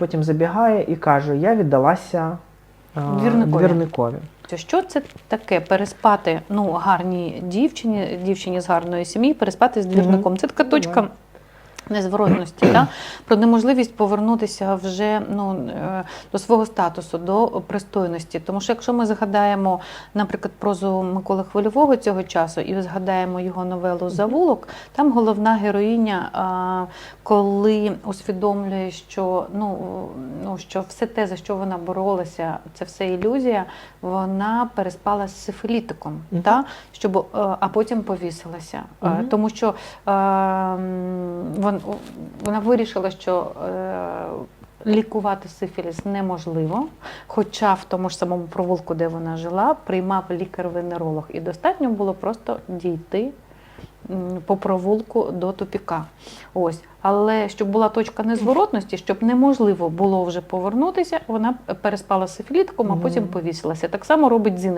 Потім забігає і каже: Я віддалася е, Двірникові. двірникові. Що це таке переспати ну, гарній дівчині, дівчині з гарної сім'ї, переспати з двірником? Це така точка. Незворотності, да? про неможливість повернутися вже ну, е, до свого статусу, до пристойності. Тому що якщо ми згадаємо, наприклад, прозу Миколи Хвильового цього часу і згадаємо його новелу Завулок, там головна героїня, коли усвідомлює, що, ну, ну, що все те, за що вона боролася, це все ілюзія, вона переспала з сифилітиком, Мгм. та? Щоб, е, а потім повісилася. Е. Тому що е, м, вон- вона вирішила, що е, лікувати сифіліс неможливо, хоча в тому ж самому провулку, де вона жила, приймав лікар-венеролог. І достатньо було просто дійти по провулку до тупіка. Ось. Але щоб була точка незворотності, щоб неможливо було вже повернутися, вона переспала з сифілітиком, а потім повісилася. Так само робить Зіна.